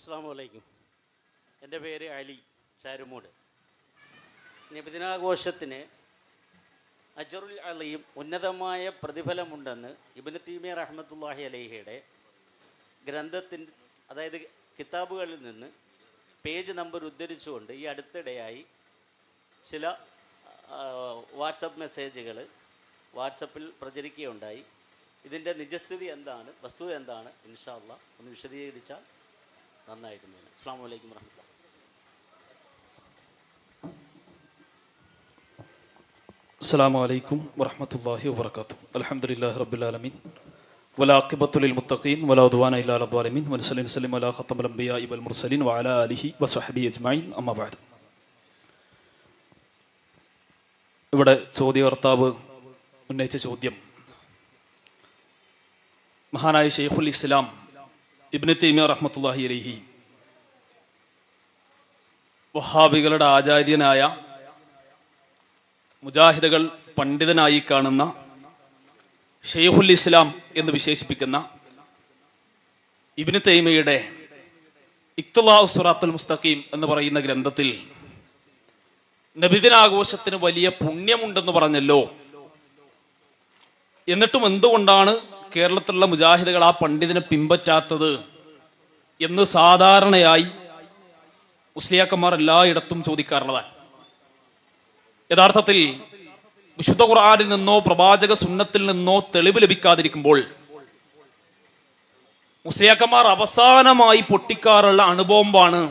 അസ്സാം വലൈക്കും എന്റെ പേര് അലി ചാരുമൂട്. നിബിദിനാഘോഷത്തിന് അജറുൽ അലിയും ഉന്നതമായ പ്രതിഫലമുണ്ടെന്ന് ഇബിന് തീമിയ റഹ്മത്തുല്ലാഹി അലഹിയുടെ ഗ്രന്ഥത്തിൻ അതായത് കിതാബുകളിൽ നിന്ന് പേജ് നമ്പർ ഉദ്ധരിച്ചുകൊണ്ട് ഈ അടുത്തിടെയായി ചില വാട്സപ്പ് മെസ്സേജുകൾ വാട്സപ്പിൽ പ്രചരിക്കുകയുണ്ടായി. ഇതിന്റെ നിജസ്ഥിതി എന്താണ്? വസ്തുത എന്താണ്? ഇൻഷാ അള്ളാ ഒന്ന് വിശദീകരിച്ചാൽ നന്നായിരുന്നു അസ്സാം വലൈക്കും വർഹമത്തുള്ള السلام عليكم ورحمة الله وبركاته الحمد لله رب العالمين والعاقبة للمتقين ولا عدوان إلا على الظالمين ونصلي وسلم على خاتم الأنبياء والمرسلين وعلى آله وصحبه أجمعين أما بعد ഇവിടെ ചോദ്യകർത്താവ് ഉന്നയിച്ച ചോദ്യം മഹാനായ ഷെയ്ഖുൽ ഇസ്ലാം ഇബ്നു തൈമിയ റഹ്മത്തുള്ളാഹി അലൈഹി വഹാബികളുടെ ആചാര്യനായ മുജാഹിദകൾ പണ്ഡിതനായി കാണുന്ന ഷെയ്ഖുൽ ഇസ്ലാം എന്ന് വിശേഷിപ്പിക്കുന്ന ഇബ്നു തൈമയുടെ ഇക്തുലാ സുറാത്തുൽ മുസ്തഖീം എന്ന് പറയുന്ന ഗ്രന്ഥത്തിൽ നബിദിനാഘോഷത്തിന് വലിയ പുണ്യമുണ്ടെന്ന് പറഞ്ഞല്ലോ. എന്നിട്ടും എന്തുകൊണ്ടാണ് കേരളത്തിലുള്ള മുജാഹിദുകൾ ആ പണ്ഡിതനെ പിൻപറ്റാത്തത് എന്ന് സാധാരണയായി മുസ്ലിയാക്കന്മാർ എല്ലായിടത്തും ചോദിക്കാറുള്ളതാണ്. യഥാർത്ഥത്തിൽ വിശുദ്ധ ഖുർആാനിൽ നിന്നോ പ്രവാചക സുന്നത്തിൽ നിന്നോ തെളിവ് ലഭിക്കാതിരിക്കുമ്പോൾ മുസ്ലിയാക്കന്മാർ അവസാനമായി പൊട്ടിക്കാറുള്ള അണുബോംബാണ്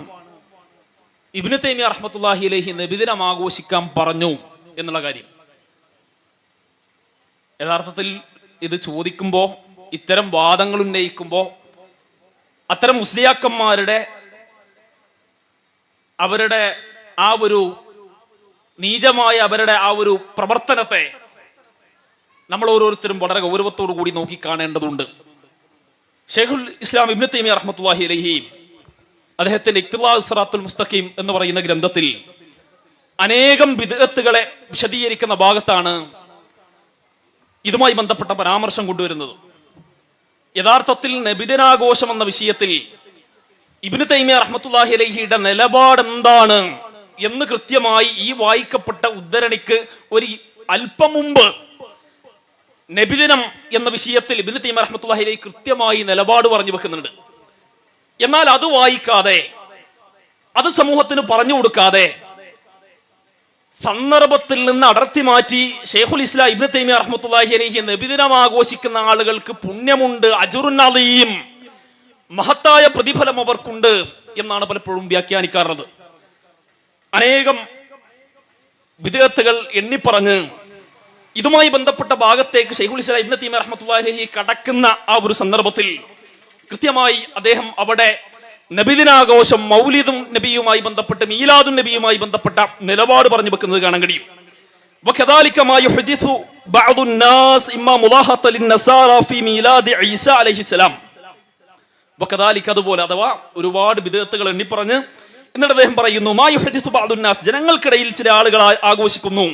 ഇബിന് തൈമിയ റഹ്മത്തുല്ലാഹി അലഹി നബിദിനം ആഘോഷിക്കാൻ പറഞ്ഞു എന്നുള്ള കാര്യം. യഥാർത്ഥത്തിൽ ഇത് ചോദിക്കുമ്പോൾ ഇത്തരം വാദങ്ങൾ ഉന്നയിക്കുമ്പോൾ അത്തരം മുസ്ലിയാക്കന്മാരുടെ അവരുടെ ആ ഒരു നീചമായ അവരുടെ ആ ഒരു പ്രവർത്തനത്തെ നമ്മൾ ഓരോരുത്തരും വളരെ ഗൗരവത്തോടു കൂടി നോക്കി കാണേണ്ടതുണ്ട്. ഷെയ്ഖുൽ ഇസ്ലാം ഇബ്നു തൈമിയ റഹ്മത്തുള്ളാഹി അലൈഹി അദ്ദേഹത്തിന്റെ ഇഖ്തിലാ സിറാത്തുൽ മുസ്തഖീം എന്ന് പറയുന്ന ഗ്രന്ഥത്തിൽ അനേകം വിദഗത്തുകളെ വിശദീകരിക്കുന്ന ഭാഗത്താണ് ഇതുമായി ബന്ധപ്പെട്ട പരാമർശം കൊണ്ടുവരുന്നത്. യഥാർത്ഥത്തിൽ നബിദിനാഘോഷം എന്ന വിഷയത്തിൽ ഇബിന് തൈമിയ റഹ്മത്തുള്ളാഹി അലഹിയുടെ നിലപാട് എന്താണ് എന്ന് കൃത്യമായി ഈ വായിക്കപ്പെട്ട ഉദ്ധരണിക്ക് ഒരു അല്പം മുമ്പ് നബിദിനം എന്ന വിഷയത്തിൽ ഇബിന് തൈമ റഹ്മത്തുള്ളാഹി അലഹി കൃത്യമായി നിലപാട് പറഞ്ഞു വെക്കുന്നുണ്ട്. എന്നാൽ അത് വായിക്കാതെ അത് സമൂഹത്തിന് പറഞ്ഞു കൊടുക്കാതെ സന്ദർഭത്തിൽ നിന്ന് അടർത്തി മാറ്റി ഷെയ്ഖുൽ ഇസ്ലാം ഇബ്നു തൈമിയ റഹ്മത്തുള്ളാഹി അലൈഹി നബിദിനം ആഘോഷിക്കുന്ന ആളുകൾക്ക് പുണ്യമുണ്ട് അജുറുന്നതയും മഹത്തായ പ്രതിഫലം അവർക്കുണ്ട് എന്നാണ് പലപ്പോഴും വ്യാഖ്യാനിക്കാറുള്ളത്. അനേകം വിദഗത്തുകൾ എണ്ണിപ്പറഞ്ഞ് ഇതുമായി ബന്ധപ്പെട്ട ഭാഗത്തേക്ക് ഷെയ്ഖുൽ ഇസ്ലാം ഇബ്നു തൈമിയ റഹ്മത്തുള്ളാഹി അലൈഹി കടക്കുന്ന ആ ഒരു സന്ദർഭത്തിൽ കൃത്യമായി അദ്ദേഹം അവിടെ നബിദിനാഘോഷം മൗലിദും നബിയുമായി ബന്ധപ്പെട്ട് മീലാദും നബിയുമായി ബന്ധപ്പെട്ട നിലപാട് പറഞ്ഞു വെക്കുന്നത് കാണാൻ കഴിയും. അതുപോലെ അഥവാ ഒരുപാട് വിദേഹത്തുകൾ എണ്ണിപ്പറഞ്ഞ് എന്നിട്ട് അദ്ദേഹം പറയുന്നു മായുഹദിസുബാദുന്നാസ് ജനങ്ങൾക്കിടയിൽ ചില ആളുകൾ ആഘോഷിക്കുന്നു.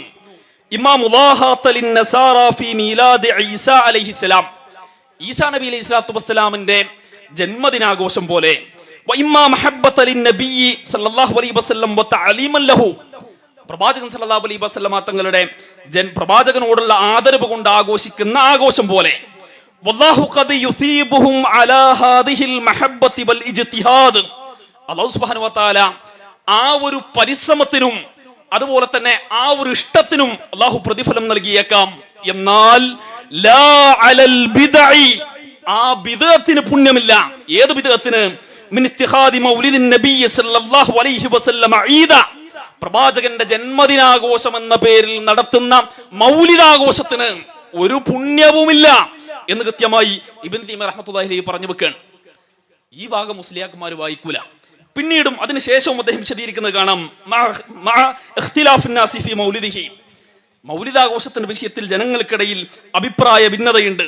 ഈസാ നബി അലൈഹി സ്വലാത്തു വസ്സലാമിന്റെ ജന്മദിനാഘോഷം പോലെ പ്രവാചകൻ സല്ലല്ലാഹു അലൈഹി വസല്ലമ തങ്ങളുടെ ജൻ പ്രവാചകനോടുള്ള ആദരവ് കൊണ്ട് ആഘോഷിക്കുന്ന ആഘോഷം പോലെ. അലാ ആ ഒരു പരിശ്രമത്തിനും അതുപോലെ തന്നെ ആ ഒരു ഇഷ്ടത്തിനും അള്ളാഹു പ്രതിഫലം നൽകിയേക്കാം. എന്നാൽ ലാ അലൽ ആ ബിദത്തിന് പുണ്യമില്ല. ഏത് ബിദഅത്തിന്? പ്രവാചകന്റെ ജന്മദിനാഘോഷം എന്ന പേരിൽ നടത്തുന്ന മൗലിദാഘോഷത്തിന് ഒരു പുണ്യവുമില്ല എന്ന് കൃത്യമായി ഇബിൻ തീമ റഹ്മത്തുള്ളാഹി അലൈഹി പറഞ്ഞു വെക്കുകയാണ്. ഈ ഭാഗം മുസ്ലിയാക്കന്മാർ വായിക്കൂല. പിന്നീടും അതിനുശേഷവും അദ്ദേഹം വിശദീകരിക്കുന്നത് കാണാം. മൗലിദാഘോഷത്തിന്റെ വിഷയത്തിൽ ജനങ്ങൾക്കിടയിൽ അഭിപ്രായ ഭിന്നതയുണ്ട്.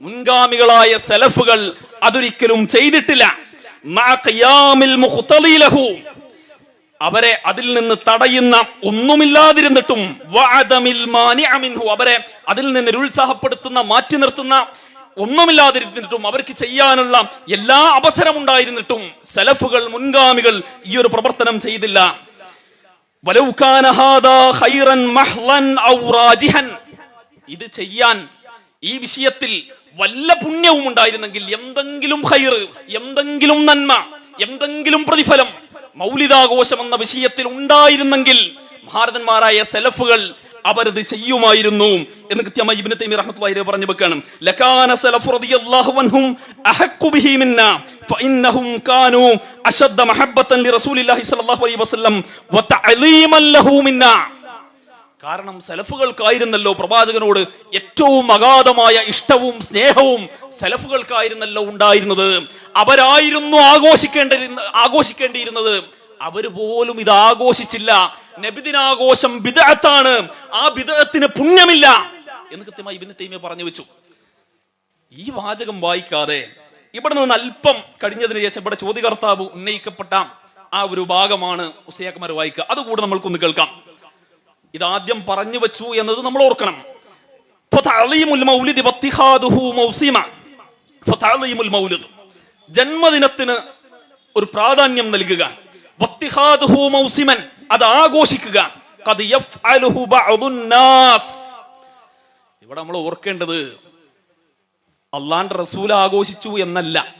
മുൻഗാമികളായ സലഫുകൾ അതൊരിക്കലും ചെയ്തിട്ടില്ല. അവരെ അതിൽ നിന്ന് തടയുന്ന ഒന്നുമില്ലാതിരുന്നിട്ടും. അവരെ അതിൽ നിന്ന് നിരുത്സാഹപ്പെടുത്തുന്ന മാറ്റി നിർത്തുന്ന ഒന്നുമില്ലാതിരുന്നിട്ടും അവർക്ക് ചെയ്യാനുള്ള എല്ലാ അവസരമുണ്ടായിരുന്നിട്ടും സലഫുകൾ മുൻഗാമികൾ ഈ ഒരു പ്രവർത്തനം ചെയ്തില്ല. ഇത് ചെയ്യാൻ ഈ വിഷയത്തിൽ വല്ല പുണ്യവും ഉണ്ടായിരുന്നെങ്കിൽ എന്തെങ്കിലും ഹൈറ് എന്തെങ്കിലും നന്മ എന്തെങ്കിലും പ്രതിഫലം മൗലിതാഘോഷം എന്ന വിഷയത്തിൽ ഉണ്ടായിരുന്നെങ്കിൽ ഭാരതന്മാരായ സെലഫുകൾ അവരത് ചെയ്യുമായിരുന്നു എന്ന് കൃത്യമായി ഇബ്നു തൈമി റഹ്മത്തുള്ളാഹി പറഞ്ഞു വെക്കാണ് ലകാന സലഫ് റളിയല്ലാഹു അൻഹും അഹഖു ബിഹി മിന്ന ഫഇന്നഹും കാനു അശദ്ദ മഹബ്ബത്തൻ ലിറസൂലില്ലാഹി സ്വല്ലല്ലാഹു അലൈഹി വസല്ലം വതഅലീമൻ ലഹു മിന്ന. കാരണം സലഫുകൾക്കായിരുന്നല്ലോ പ്രവാചകനോട് ഏറ്റവും അഗാധമായ ഇഷ്ടവും സ്നേഹവും സലഫുകൾക്കായിരുന്നല്ലോ ഉണ്ടായിരുന്നത്. അവരായിരുന്നു ആഘോഷിക്കേണ്ടിരുന്ന ആഘോഷിക്കേണ്ടിയിരുന്നത്. അവർ പോലും ഇത് ആഘോഷിച്ചില്ല. നബിദിനാഘോഷം ബിദഅത്താണ്. ആ ബിദഅത്തിന് പുണ്യമില്ല എന്ന് കൃത്യമായി ഇബിന് തൈമിയ പറഞ്ഞു വെച്ചു. ഈ വാചകം വായിക്കാതെ ഇവിടെ നിന്ന് അല്പം കഴിഞ്ഞതിന് ശേഷം ഇവിടെ ചോദ്യകർത്താവ് ഉന്നയിക്കപ്പെട്ട ആ ഒരു ഭാഗമാണ് ഉസയാക്കുമാർ വായിക്കുക. അതുകൂടെ നമ്മൾക്കൊന്ന് കേൾക്കാം. ഇതാദ്യം പറഞ്ഞു വെച്ചു എന്നത് നമ്മൾ ഓർക്കണം. ജന്മദിനത്തിന് ഒരു പ്രാധാന്യം നൽകുക. അത് ആഘോഷിക്കുക. ഇവിടെ നമ്മൾ ഓർക്കേണ്ടത് അള്ളാന്റെ റസൂൽ ആഘോഷിച്ചു എന്നല്ല.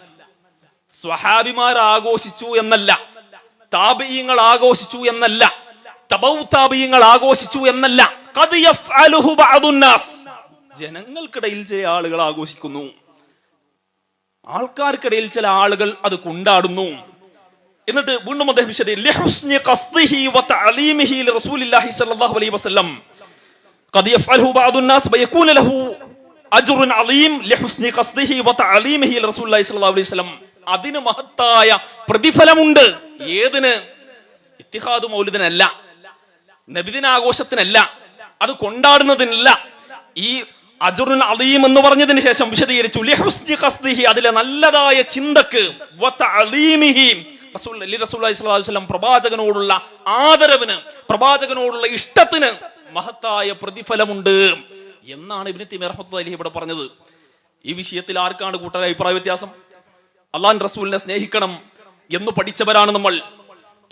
സ്വഹാബിമാർ ആഘോഷിച്ചു എന്നല്ല. താപീയങ്ങൾ ആഘോഷിച്ചു എന്നല്ല. തബൗതാബിയങ്ങൾ ആഘോഷിച്ചു എന്നല്ല. ജനങ്ങൾക്കിടയിൽ ചില ആളുകൾ ആഘോഷിക്കുന്നു. ആൾക്കാർക്കിടയിൽ ചില ആളുകൾ അത് കൊണ്ടാടുന്നു. എന്നിട്ട് വീണ്ടും അദ്ദേഹം അതിന് മഹത്തായ പ്രതിഫലമുണ്ട്. ഏതിന്? ഇത്തിഹാദ് മൗലിദിനല്ല. നബിദിനാഘോഷത്തിനല്ല അത് കൊണ്ടാടുന്നതിനല്ല. ഈ അജുറുൻ അലീം എന്ന് പറഞ്ഞതിന് ശേഷം വിശദീകരിച്ചു അതിലെ നല്ലതായ ചിന്തക്ക് പ്രവാചകനോടുള്ള ആദരവിന് പ്രവാചകനോടുള്ള ഇഷ്ടത്തിന് മഹത്തായ പ്രതിഫലമുണ്ട് എന്നാണ് ഇബ്നു അലൈഹി ഇവിടെ പറഞ്ഞത്. ഈ വിഷയത്തിൽ ആർക്കാണ് കൂട്ടരെ അഭിപ്രായ വ്യത്യാസം? അള്ളാൻ റസൂലിനെ സ്നേഹിക്കണം എന്ന് പഠിച്ചവരാണ് നമ്മൾ.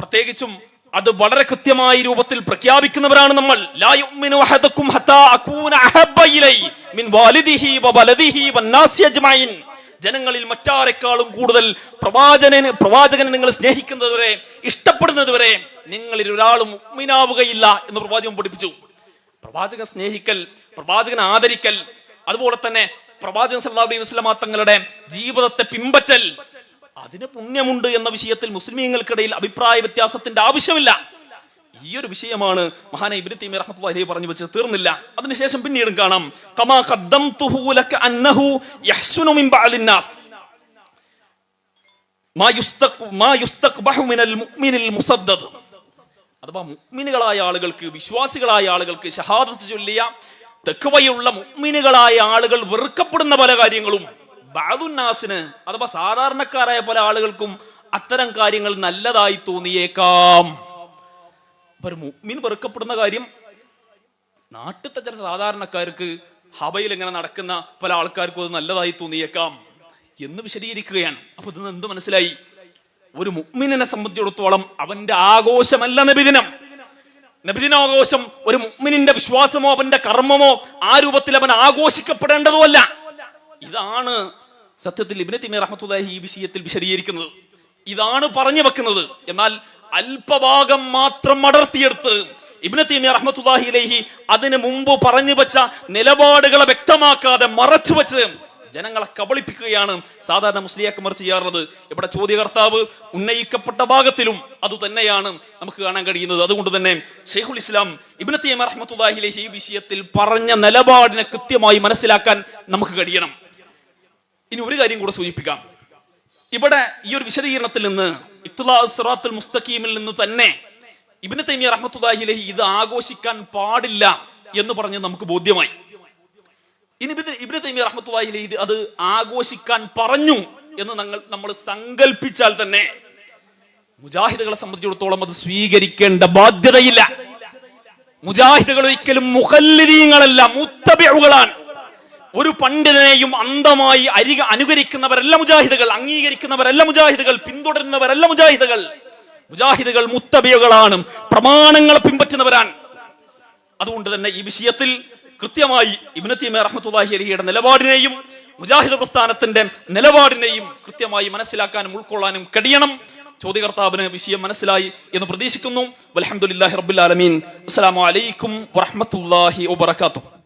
പ്രത്യേകിച്ചും അത് വളരെ കൃത്യമായ രൂപത്തിൽ പ്രഖ്യാപിക്കുന്നവരാണ് നമ്മൾ. ജനങ്ങളിൽ മറ്റാരെക്കാളും കൂടുതൽ പ്രവാചകനെ പ്രവാചകനെ നിങ്ങൾ സ്നേഹിക്കുന്നതുവരെ ഇഷ്ടപ്പെടുന്നതുവരെ നിങ്ങളിൽ ഒരാളും ഉമ്മിനാവുകയില്ല എന്ന് പ്രവാചകൻ പഠിപ്പിച്ചു. പ്രവാചകൻ സ്നേഹിക്കൽ പ്രവാചകൻ ആദരിക്കൽ അതുപോലെ തന്നെ പ്രവാചകൻ സല്ലല്ലാഹു അലൈഹി വസല്ലം തങ്ങളുടെ ജീവിതത്തെ പിമ്പറ്റൽ അതിന് പുണ്യമുണ്ട് എന്ന വിഷയത്തിൽ മുസ്ലിമീങ്ങൾക്കിടയിൽ അഭിപ്രായ വ്യത്യാസത്തിന്റെ ആവശ്യമില്ല. ഈ ഒരു വിഷയമാണ് മഹാന ഇബ്നു തൈമിയ അലൈഹി പറഞ്ഞു വെച്ച് തീർന്നില്ല. അതിനുശേഷം പിന്നീടും കാണാം കമാ ഖദ്ദംതുഹു ലക അന്നഹു യഹ്സുനു മിൻ ബഅദിൻ നാസ്. മാ യുസ്തഖ് മാ യുസ്തഖ്ബഹു മിനൽ മുഅ്മിനിൽ മുസദ്ദദ്. അഥവാ മുഅ്മിനുകളായ ആളുകൾക്ക് വിശ്വാസികളായ ആളുകൾക്ക് ഷഹാദത്ത് ചൊല്ലിയ തെക്കുവയുള്ള മുഅ്മിനുകളായ ആളുകൾ വെറുക്കപ്പെടുന്ന പല കാര്യങ്ങളും ബഅദുന്നാസിന് അഥവാ സാധാരണക്കാരായ പല ആളുകൾക്കും അത്തരം കാര്യങ്ങൾ നല്ലതായി തോന്നിയേക്കാം. ഒരു വെറുക്കപ്പെടുന്ന കാര്യം നാട്ടിലത്തെ ചില സാധാരണക്കാർക്ക് ഹബയിൽ ഇങ്ങനെ നടക്കുന്ന പല ആൾക്കാർക്കും അത് നല്ലതായി തോന്നിയേക്കാം എന്ന് വിശദീകരിക്കുകയാണ്. അപ്പൊ ഇതിന് എന്ത് മനസ്സിലായി? ഒരു മുഗ്മിനെ സംബന്ധിച്ചിടത്തോളം അവന്റെ ആഘോഷമല്ല നബിദിനം. നബിദിനാഘോഷം ഒരു മുഗ്മിനിന്റെ വിശ്വാസമോ അവന്റെ കർമ്മമോ ആ രൂപത്തിൽ അവൻ ആഘോഷിക്കപ്പെടേണ്ടതുമല്ല. ഇതാണ് സത്യത്തിൽ ഇബിനെ തൈമിയ റഹ്മത്തുല്ലാഹി ഈ വിഷയത്തിൽ വിശദീകരിക്കുന്നത് ഇതാണ് പറഞ്ഞു വെക്കുന്നത്. എന്നാൽ അല്പഭാഗം മാത്രം അടർത്തിയെടുത്ത് ഇബ്നു തൈമിയ റഹ്മത്തുല്ലാഹി ലഹി അതിനു മുമ്പ് പറഞ്ഞു വെച്ച നിലപാടുകളെ വ്യക്തമാക്കാതെ മറച്ചു വെച്ച് ജനങ്ങളെ കബളിപ്പിക്കുകയാണ് സാധാരണ മുസ്ലിയാക്കമർ ചെയ്യാറുള്ളത്. ഇവിടെ ചോദ്യകർത്താവ് ഉന്നയിക്കപ്പെട്ട ഭാഗത്തിലും അത് തന്നെയാണ് നമുക്ക് കാണാൻ കഴിയുന്നത്. അതുകൊണ്ട് തന്നെ ഷെയ്ഖുൽ ഇസ്ലാം ഇബ്നു അലൈഹി ഈ വിഷയത്തിൽ പറഞ്ഞ നിലപാടിനെ കൃത്യമായി മനസ്സിലാക്കാൻ നമുക്ക് കഴിയണം. ഇനി ഒരു കാര്യം കൂടെ സൂചിപ്പിക്കാം. ഇവിടെ ഈ ഒരു വിശദീകരണത്തിൽ നിന്ന് ഇത്തുലാസ്റാത്തുൽ മുസ്തഖീമിൽ നിന്ന് തന്നെ ഇബിന് തൈമിയ റഹ്മത്തുള്ളാഹി അലൈഹി ഇത് ആഘോഷിക്കാൻ പാടില്ല എന്ന് പറഞ്ഞ് നമുക്ക് ബോധ്യമായി. ഇനി ഇബിന് തൈമിയ റഹ്മത്തുള്ളാഹി അലൈഹി ഇത് അത് ആഘോഷിക്കാൻ പറഞ്ഞു എന്ന് നമ്മൾ നമ്മൾ സങ്കല്പിച്ചാൽ തന്നെ മുജാഹിദുകളെ സംബന്ധിച്ചിടത്തോളം അത് സ്വീകരിക്കേണ്ട ബാധ്യതയില്ല. മുജാഹിദുകൾ ഒരിക്കലും മുഖല്ലിദീങ്ങളല്ല മുത്തബിഉകളാണ്. ഒരു പണ്ഡിതനെയും അന്ധമായി അരിക അനുകരിക്കുന്നവരല്ല മുജാഹിദുകൾ അംഗീകരിക്കുന്നവരല്ല മുജാഹിദുകൾ പിന്തുടരുന്നവരല്ല മുജാഹിദുകൾ. മുജാഹിദുകൾ മുത്തബിയകളാണ് പ്രമാണങ്ങളെ പിൻപറ്റുന്നവരാണ്. അതുകൊണ്ട് തന്നെ ഈ വിഷയത്തിൽ കൃത്യമായി ഇബ്നു തൈമിയ റഹ്മത്തുള്ളാഹി നിലപാടിനെയും മുജാഹിദ് പ്രസ്ഥാനത്തിന്റെ നിലപാടിനെയും കൃത്യമായി മനസ്സിലാക്കാനും ഉൾക്കൊള്ളാനും കഴിയണം. ചോദ്യകർത്താവിന് വിഷയം മനസ്സിലായി എന്ന് പ്രതീക്ഷിക്കുന്നു. അലഹമുല്ലാഹി റബ്ബിൽ ആലമീൻ. അസ്സലാമു അലൈക്കും വറഹ്മത്തുള്ളാഹി വബറകാതുഹു.